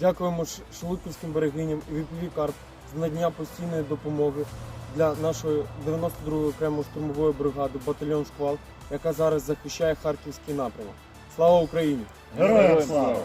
Дякуємо Ш- шелудьківським берегиням і ВІПІВІ Карп з надання постійної допомоги для нашої 92-ї окремої штурмової бригади батальйон Шквал, яка зараз захищає харківський напрямок. Слава Україні! Героям слава!